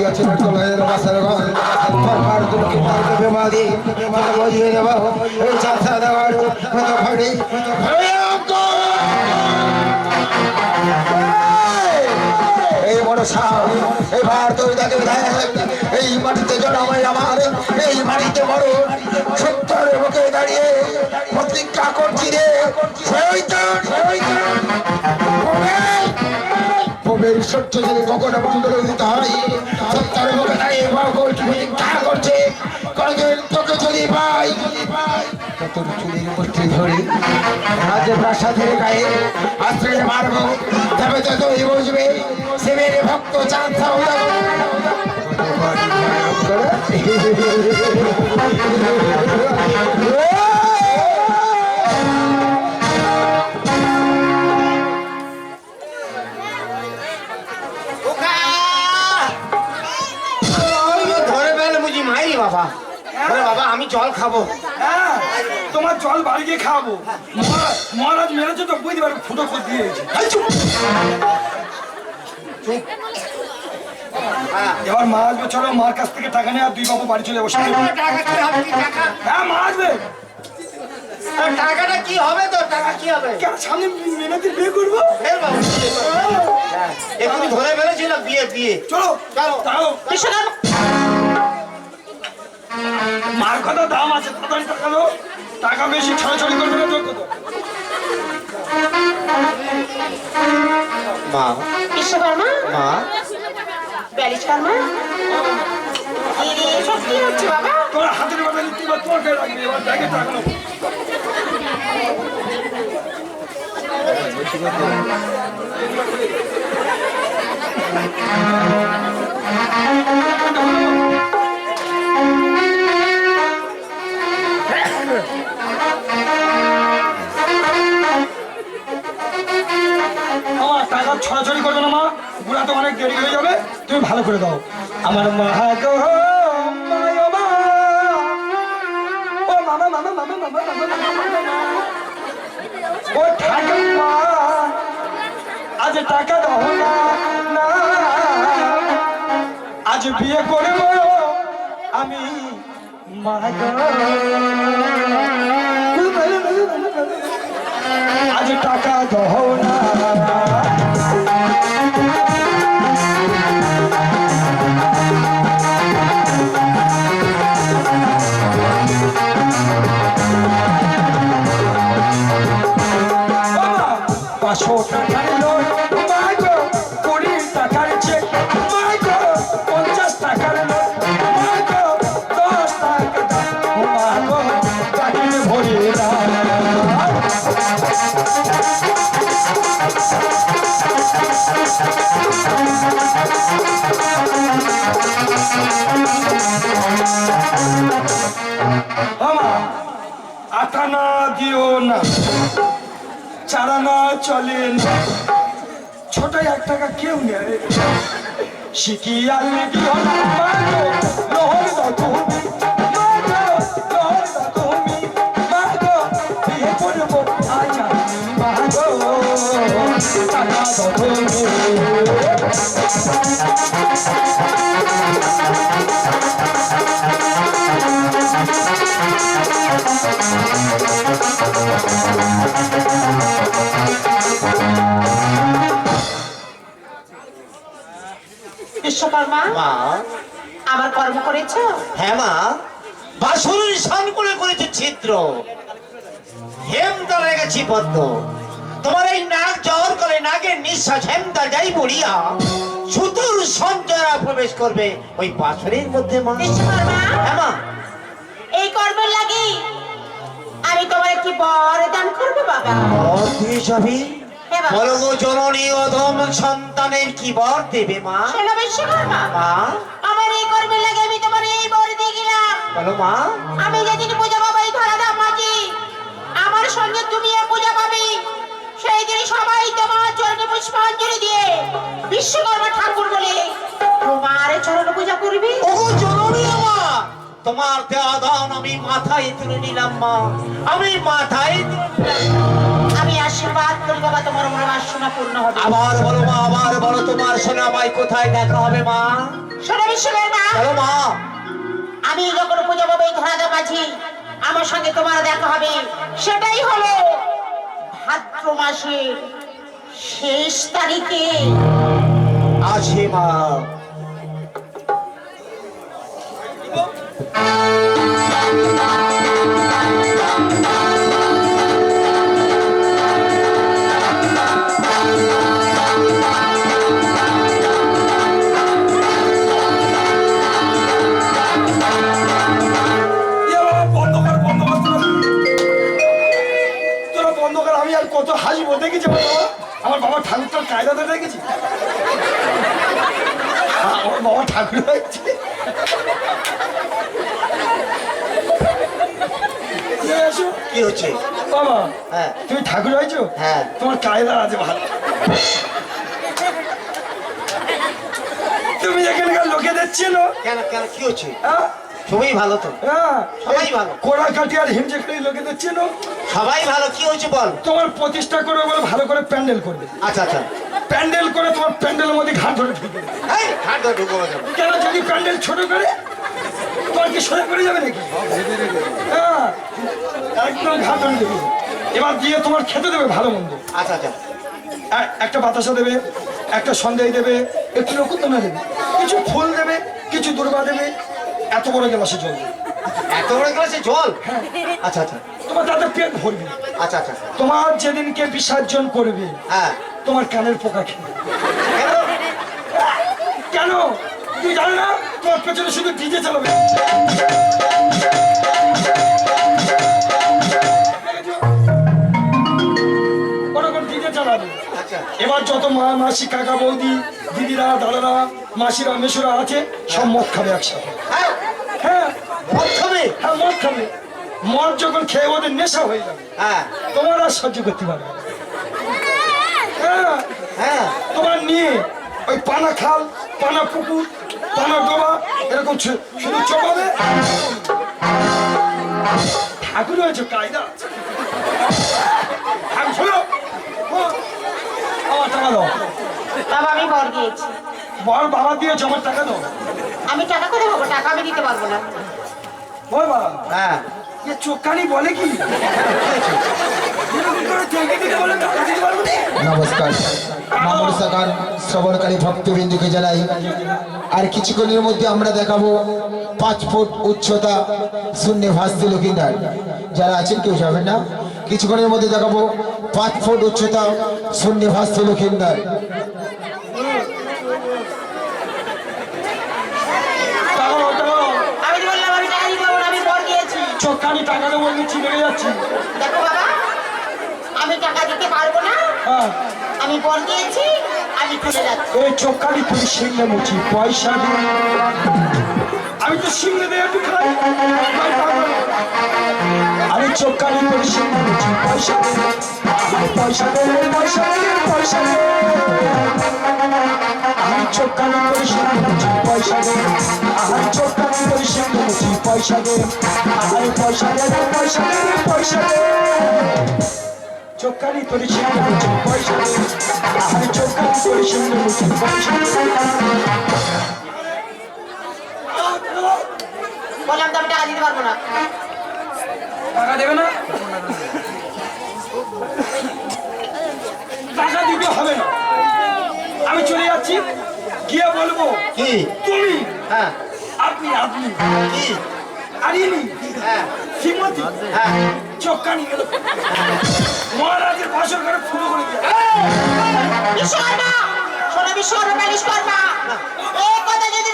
করিয়াছে নটকলাইয়ের বাসার ঘর। সরকার তুলকে তারকে বেমাদি, তাকে বুঝিয়ে দেব। এই চাষা দেওয়ার মতো ভয়ঙ্কর। এই মনসা এবার তুই তাকে এই মাটিতে জন্মাই আমার এই মাটিতে বড় সত্তর বুকে দাঁড়িয়ে প্রতিজ্ঞা করছি রে ভবের সহ্য যদি কখনো বন্ধ করে দিতে হয় সত্তর বুকে দাঁড়িয়ে বাবা করছি। কয়েকদিন তোকে যদি পাই তোর চুলের মুষ্টি ধরে রাজ্য প্রাসাদের গায়ে আশ্রয় মারবো। তবে তো তুই বুঝবে শিবের ভক্ত চাঁদ খোকা! বাবা। ওরে বাবা আমি জল খাব। হ্যাঁ তোমার জল বাড়ি গিয়ে খাওয়াবো মহারাজ মহারাজ মেরেছে তো বুঝতে পারবে ফুটো দিয়েছে হ্যাঁ। এবার মা আসবে চলো মার কাছ থেকে টাকা নিয়ে আর দুই বাবু বাড়ি চলে যাব টাকা হবে? হ্যাঁ মা আসবে। টাকাটা কি হবে তো টাকা কি হবে? কেন সামনে মেয়েদের বিয়ে করব? হ্যাঁ, ধরে ফেলেছিল বিয়ে বিয়ে। চলো মার কথা দাম আছে তাড়াতাড়ি টাকা দাও টাকা বেশি ছড়াছড়ি করবে না যোগ্য তো মা। বিশ্বকর্মা? মা। ব্যারিস্টারমা? এসব কি হচ্ছে বাবা। তোমার হাতের বাবা নিতে এবার তোমার গায়ে লাগবে এবার ব্যাগে টাকা নেব আমার টাকা ছড়াছড়ি করবে না, মা। বুড়া তো অনেক দেরি হয়ে যাবে। তুমি ভালো করে দাও। আমার মা মামা মামা মামা মামা। ও ঠাকুমা আজ টাকা দাও না আজ বিয়ে করব, আমি মা আজ টাকা দাও না। টাকা দাও মাগো টাকির ভরে দাও মামা আটা না দিও না। চারা না চলে। না এক টাকা কেউ নেয় শিখি আর দিও না লোহর দাও তুমি মাগো আমার কর্ম করেছ? হ্যাঁ মা। বাসুর সান করে করেছে ছিদ্র। হেমদা লেগেছি পদ্ম। তোমার এই নাক জ্বর করে নাকের নিঃশ্বাস হেমদা যাই বলিয়া সুদূর সঞ্চরা প্রবেশ করবে ওই বাসরের মধ্যে মা। হ্যাঁ মা। এই কর্মের লাগি আমি তোমার কি বরদান করব বাবা। জননী অধম সন্তানের কি বর দেবে মা? শোনো বিশ্বকর্মা মা। আমার এই কর্মের লাগে আমি তোমার এই বর দিয়ে গেলাম। বলো মা। আমি যেদিন পূজা বাবা এই ধরা দাম সঙ্গে তুমিও পূজা পাবে। সেই দিন সবাই তোমার চরণে পুষ্পাঞ্জলি দিয়ে বিশ্বকর্মা ঠাকুর বলে তোমার চরণ পূজা করবে। জননী আমার তোমার দেওয়া দান আমি মাথায় তুলে নিলাম মা। আমি মাথায় তুলে নিলাম। বাবা তোমার মনোবাসনা পূর্ণ হবে? আবার বলো মা আবার বলো তোমার সোনামাই কোথায় দেখা হবে মা? শোনো বিশ্বকর্মা চলো মা। আমি যখন পূজা পাবো ধরাদা মাঝি আমার সঙ্গে তোমার দেখা হবে। সেটাই হলো ভাদ্র মাসের শেষ তারিখে। আছে মা। এ বাবা ঠাকুরটার কায়দাতে দেখেছি হ্যাঁ, বাবা ঠাকুর হয়েছে। কি হচ্ছে? বাবা হ্যাঁ। তুমি ঠাকুর হয়েছো? হ্যাঁ। তোমার কায়দা আছে ভালো। তুমি এখানকার লোকেদের চেনো? কেন কেন কি হচ্ছে? হ্যাঁ? সবাই ভালো তো? হ্যাঁ সবাই ভালো। কোড়া কাটি আর হিমচেখানি লোকেদের চেনো? সবাই ভালো কি হচ্ছে বল? তোমার প্রতিষ্ঠা করবে বলে ভালো করে প্যান্ডেল করবে। আচ্ছা আচ্ছা। প্যান্ডেল করে তোমার প্যান্ডেলের মধ্যে ঘাট ধরে ঢুকবে হাত ধরে ঢুকবো কেন? যদি প্যান্ডেল ছোট করে তোমার কি সরে করে যাবে নাকি? হ্যাঁ একদম ঘাট ধরে ঢুকবে এবার দিয়ে তোমার খেতে দেবে ভালো মন্দ। আচ্ছা আচ্ছা। একটা বাতাসা দেবে একটা সন্দেহ দেবে একটু নকুন্দনা দেবে। কিছু ফুল দেবে কিছু দুর্বা দেবে এত বড় গ্লাসে জল। এত বড় গ্লাসে জল? আচ্ছা আচ্ছা। তোমার দাদা পেট ভরবে। আচ্ছা আচ্ছা তোমার যেদিনকে বিসর্জন করবে হ্যাঁ। তোমার কানের পোকা খেয়ে কেন? কেন? তুই জানো না? তোমার পেছনে শুধু ডিজে চালাবে। এবার যত মা মাসি কাকা বৌদি দিদিরা দাদারা মাসিরা মেসুরা আছে সব মদ খাবে একসাথে। হ্যাঁ? হ্যাঁ। মদ খাবে? হ্যাঁ মদ খাবে। মদ যখন খেয়ে ওদের নেশা হয়ে যাবে হ্যাঁ। তোমার আর সহ্য করতে পারবে হ্যাঁ। হ্যাঁ। তোমার নিয়ে ওই পানা খাল পানা পুকুর পানা ডোবা এরকম শুধু চপাবে। ঠাকুর হয়েছে কায়দা। ঠাকুর শোনো ও, আমার টাকা দাও বাবা আমি বর দিয়েছি। বল বাবা দিয়েছে আমার টাকা দাও। আমি টাকা করে পাবো? টাকা আমি দিতে পারব না। বল বাবা। হ্যাঁ। এ চোখানি বলে কি? এরকম করে ঠেকে দিতে বলে টাকা দিতে পারব না? নমস্কার। মামুর সাকার শ্রবণকারী ভক্তবিন্দুকে জানাই। আর কিছুক্ষণের মধ্যে আমরা দেখাবো পাঁচ ফুট উচ্চতা শূন্য ভাস্তি লক্ষিন্দার যারা আছেন কেউ যাবেন না। কিছুক্ষণের মধ্যে দেখাবো পাঁচ ফুট উচ্চতা শূন্য ভাস্তি লক্ষিন্দার টাকা দাও, টাকা দাও। আমি তো বললাম আমি টাকা দিতে পারব না আমি বর চোখানি টাকা দেবো আমি চিনে যাচ্ছি। দেখো বাবা আমি টাকা দিতে পারব না। হ্যাঁ। আমি বল দিয়েছি আমি চলে যাচ্ছি। এই চোখানি তুই শিখলে মুছি পয়সা দি আমি তো সিংহে দিয়ে একটু খাই। আমি চোখানি তুই সিংহে মুচি পয়সা পয়সা দে পয়সা দে পয়সা দে আমি চোখানি তুই সিংহে মুচি পয়সা দে আমার চোখানি তুই সিংহে মুচি পয়সা দে আমার পয়সা দে পয়সা দে পয়সা দে চোখানি তোর সিংহে মুচি পয়সা দে আমার চোখানি তোর সিংহে মুচি পয়সা দে টাকা দিতে পারব না। টাকা দেবে না? টাকা দিতে হবে না। আমি চলে যাচ্ছি। গিয়ে বলব কি? তুমি? হ্যাঁ। আপনি আপনি। কি? আরিনি হ্যাঁ। শ্রীমতী? হ্যাঁ। চক্কা নিয়ে গেল মহারাজের ভাষণ করে ফুটো করে দিয়ে। বিশ্বকর্মা! শোনো বিশ্বকর্মা বিশ্বকর্মা এই কথা যদি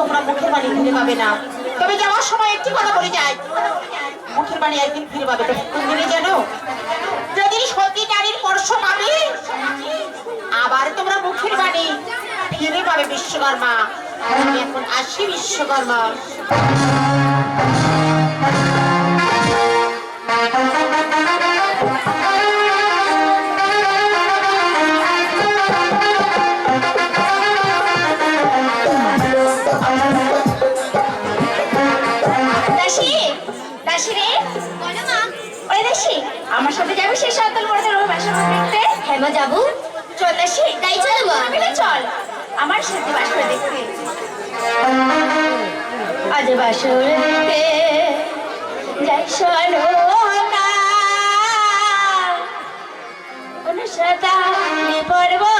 তোমরা মুখের বাণী ফিরে পাবে না। তবে যাওয়ার সময় একটি কথা বলে যাই। মুখের বাণী একদিন ফিরে পাবে। কোন দিনে জানো যেদিন সতী নারীর স্পর্শ পাবে, আবার তোমরা মুখের বাণী ফিরে পাবে বিশ্বকর্মা। আমি এখন আসি বিশ্বকর্মা দাসি আমার সাথে যাবে? সেই সাঁওতাল বাসা দেখতে? হ্যাঁ মা যাব। চল আসি তাই চল মা। চল। আমার সাথে বাসা দেখতে। আজ বাসর দেখতে যাই অনুসতালি পর্বতে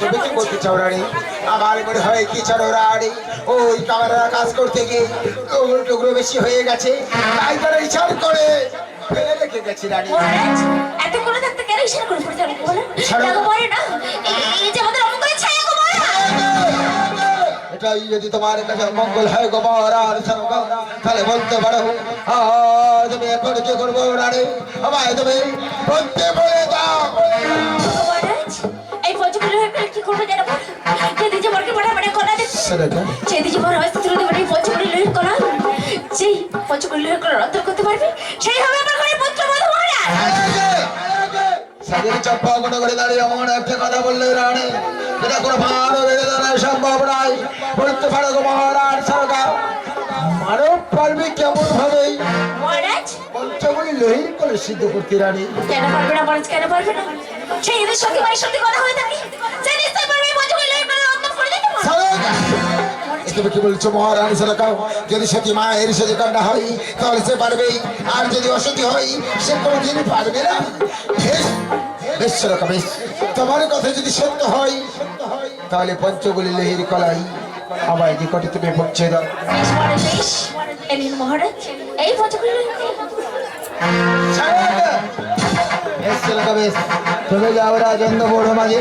তুমি কি বলতে চাও রানী আমার মনে হয় কি চাও রানী ওই ক্যামেরা কাজ করতে গিয়ে টুকরো টুকরো বেশি হয়ে গেছে। তাই তারা ইচ্ছার করে ফেলে রেখে গেছি রানী। মহারাজ এত করে থাকতে কেন ইশারা করে পড়তে অনেক বলে। ছাড়ো। দেখো মরে না? এই- এই যে আমাদের অমন ছায়া গো এটাই যদি তোমার কাছে মঙ্গল হয় গো তাহলে বলতে পারো আর তুমি এখন কি করব রানী? আমায় তুমি বলতে বলে দাও। যদি যদি যে তুলে দেবেন এই লোহের কলা যেই পঞ্চমী লোহের কলা করতে পারবে সেই হবে আমার ঘরে পুত্র বধূ মহারাজ সাদের চাপ্পা কোনো করে দাঁড়িয়ে একটা কথা বললে রানী। এটা কোনো ভালো বেড়ে দাঁড়ায় সম্ভব নয়। বলতে পারো গো মহারাজ সরকার মানব পারবে কেমন ভাবে মহারাজ? পঞ্চমণি লোহির করে সিদ্ধ করতে রানী। কেন পারবে না মহারাজ কেন পারবে না? সেই এদের সত্যি মানে সত্যি কথা হয়ে থাকে তুমি কি বলছো মহারানী সরকার যদি সতী মায়ের সাথে কন্যা হয় তাহলে সে পারবে আর যদি অসতী হয় সে কোনোদিন পারবে না। বেশ, বেশ সরকার বেশ। তোমার কথা যদি সত্য হয় তাহলে পঞ্চগুলি লেহির কলাই আমার নিকটে তুমি পৌঁছে দাও। বেশ মহারাজ এই তুমি যাও রাজেন্দ্র বড় মাঝে।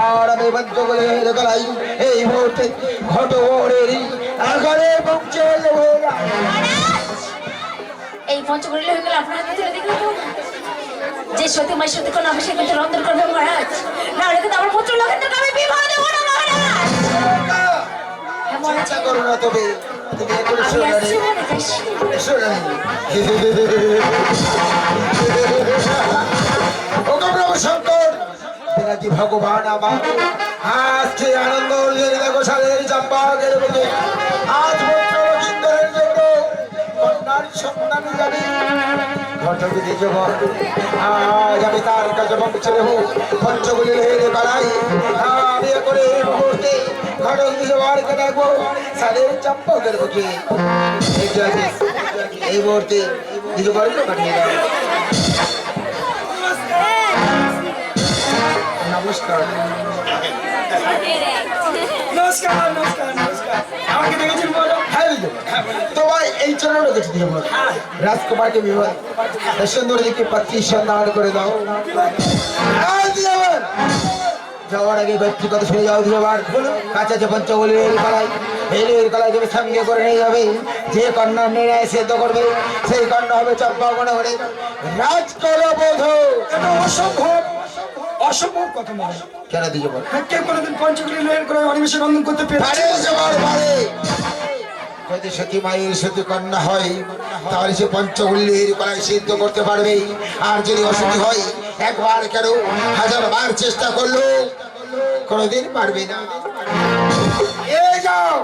আর আমি বন্ধ করে গেলাই এই মুহূর্তে ঘটবরের আকারে পৌঁছে দেবো। এই পঞ্চগড়ি হয়ে গেলে আপনার হাতে তুলে দেখলে যে সত্যি মাই সত্যি কোন অবশ্যই কিন্তু রন্ধন করবে মহারাজ। না হলে কিন্তু আমার পুত্র লোকেন্দ্রকে আমি বিবাহ দেবো না মহারাজ। হ্যাঁ চিন্তা করো না তবে তুমি এখন শোনানি শোনানি ওকে প্রভু শঙ্কর ভগবান আমার। আজকে আনন্দ দেখো সাদের চাম্পা গেলে আজ লক্ষিন্দরের জন্য কন্যার সন্তান যাবে। ঘটবিধি যুবক আজ আমি তার কাছে পৌঁছে দেবো। পঞ্চগুলি হেরে আমি করে এই মুহূর্তে ঘটক যুবককে ডাকবো সাদের চাম্পকের বুকে। এই মুহূর্তে কিছু বলতে পাঠিয়ে দাও নমস্কার। হ্যাঁ তোমার এই রাজকুমারকে বিবাহ। সুন্দর সন্ধান করে দাও। যাওয়ার আগে ব্যক্তিগত শুনে যাও দিয়াবার কাছে যে পঞ্চবলীর কলাই। এলের কলাই তুমি সঙ্গে করে নিয়ে যাবে। যে কন্যা নির্ণয় সিদ্ধ করবে, সেই কন্যা হবে চম্পা মনে করে রাজকল বোধ অসম্ভব। অসম্ভব কথা মনে কেন দিয়ে বল? কেউ কোনোদিন পঞ্চগুলি লয়ের করে অনিমেষে রন্ধন করতে পেরে পারে যাওয়ার পারে যদি সতী মায়ের সতী কন্যা হয় তাহলে সে পঞ্চগুল্লির কলাই সিদ্ধ করতে পারবে। আর যদি অসতী হয় একবার কেন হাজার বার চেষ্টা করল কোনোদিন পারবে না। যাও।